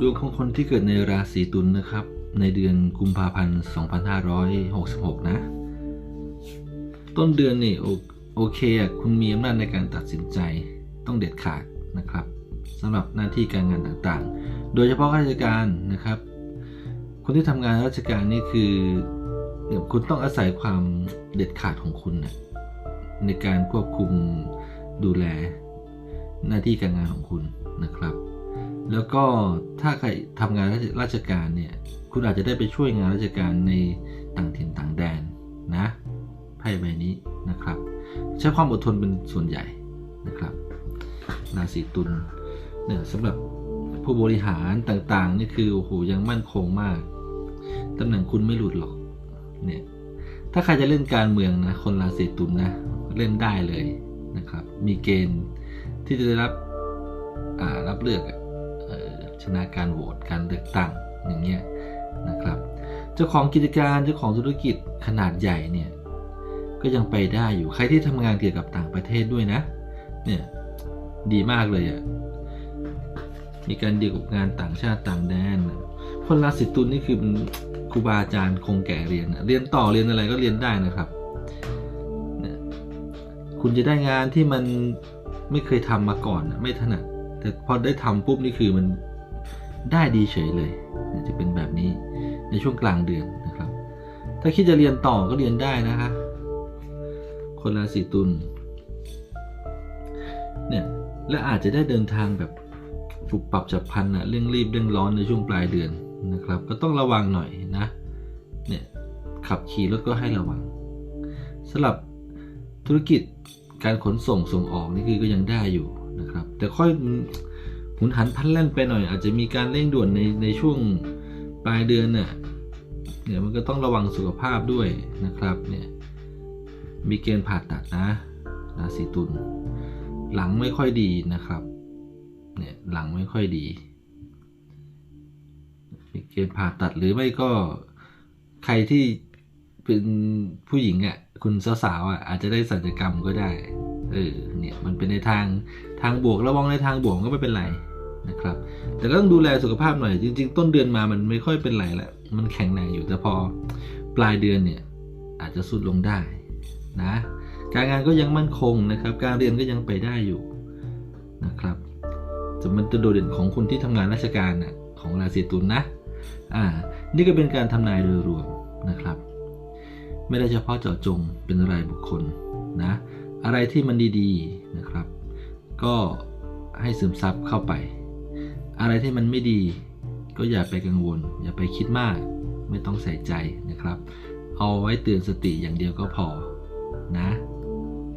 ดวงของคนที่เกิดในราศีตุลนะครับ ในเดือนกุมภาพันธ์ 2566 นะ ต้นเดือนนี่โอเคอะคุณมีอำนาจในการตัดสินใจต้องเด็ดขาดนะครับสำหรับหน้าที่การงานต่างๆ โดยเฉพาะข้าราชการนะครับ คนที่ทำงานราชการนี่คือคุณต้องอาศัยความเด็ดขาดของคุณนะในการควบคุมดูแลหน้าที่การงานของคุณนะครับ แล้วก็ถ้าใครทำงานราชการเนี่ย คุณอาจจะได้ไปช่วยงานราชการในต่างถิ่นต่างแดนนะไพ่ใบนี้นะครับ ใช้ความอดทนเป็นส่วนใหญ่นะครับราศีตุลเนี่ยสำหรับผู้บริหารต่างๆ นี่คือโอ้โหยังมั่นคงมากตำแหน่งคุณไม่หลุดหรอกเนี่ยถ้าใครจะเล่นการเมืองนะคนราศีตุลนะเล่นได้เลยนะครับ มีเกณฑ์ที่จะได้รับรับเลือกอะ ชนะการโหวตการเลือกตั้งอย่างเงี้ยนะครับ เจ้าของกิจการเจ้าของธุรกิจขนาดใหญ่เนี่ยก็ยังไปได้อยู่ใครที่ทำงานเกี่ยวกับต่างประเทศด้วยนะเนี่ยดีมากเลยอะ่ะมีการดีลกับงานต่างชาติต่างแดนคนราศีตุลนี่คือครูบาอาจารย์คงแก่เรียน เรียนต่อเรียนอะไรก็เรียนได้นะครับเนี่ยคุณจะได้งานที่มันไม่เคยทำมาก่อน ไม่ถนัด แต่พอได้ทำปุ๊บนี่คือมัน ได้ดีเฉยเลยจะเป็นแบบนี้ในช่วงกลางเดือนนะครับ ถ้าคิดจะเรียนต่อก็เรียนได้นะคะ คนราศีตุลเนี่ยและอาจจะได้เดินทางแบบปุบปรับจับพันนะเร่งรีบเร่งร้อนในช่วงปลายเดือนนะครับ ก็ต้องระวังหน่อยนะเนี่ยขับขี่รถก็ให้ระวังสำหรับธุรกิจการขนส่งส่งออกนี่คือก็ยังได้อยู่นะครับ แต่ค่อย หุนหันพันแล่นไปหน่อย อาจจะมีการเร่งด่วนในในช่วงปลายเดือนน่ะเนี่ยมันก็ต้องระวังสุขภาพด้วยนะครับเนี่ยมีเกณฑ์ผ่าตัดนะราศีตุลหลังไม่ค่อยดีนะครับเนี่ยหลังไม่ค่อยดี มีเกณฑ์ผ่าตัดหรือไม่ก็ใครที่เป็นผู้หญิงอะ่ะคุณสาวๆอะอาจจะได้สัญญกรรมก็ได้ เออ เนี่ย มันเป็นในทางทางบวกระวังในทางบวกก็ไม่เป็นไร นะครับ แต่ก็ต้องดูแลสุขภาพหน่อยจริง ๆ ต้นเดือนมามันไม่ค่อยเป็นไรแล้วมันแข็งแรงอยู่แต่พอปลายเดือนเนี่ยอาจจะสุดลงได้นะการงานก็ยังมั่นคงนะครับ การเรียนก็ยังไปได้อยู่นะครับแต่มันจะโดดเด่นของคนที่ทำงานราชการนะของราศีตุลนะอ่านี่ก็เป็นการทำนายโดยรวมนะครับ ไม่ได้เฉพาะเจาะจงเป็นรายบุคคลนะอะไรที่มันดีๆนะครับ ก็ให้ซึมซับเข้าไป อะไรที่มันไม่ดี ก็อย่าไปกังวล อย่าไปคิดมาก ไม่ต้องใส่ใจนะครับ เอาไว้เตือนสติอย่างเดียวก็พอนะ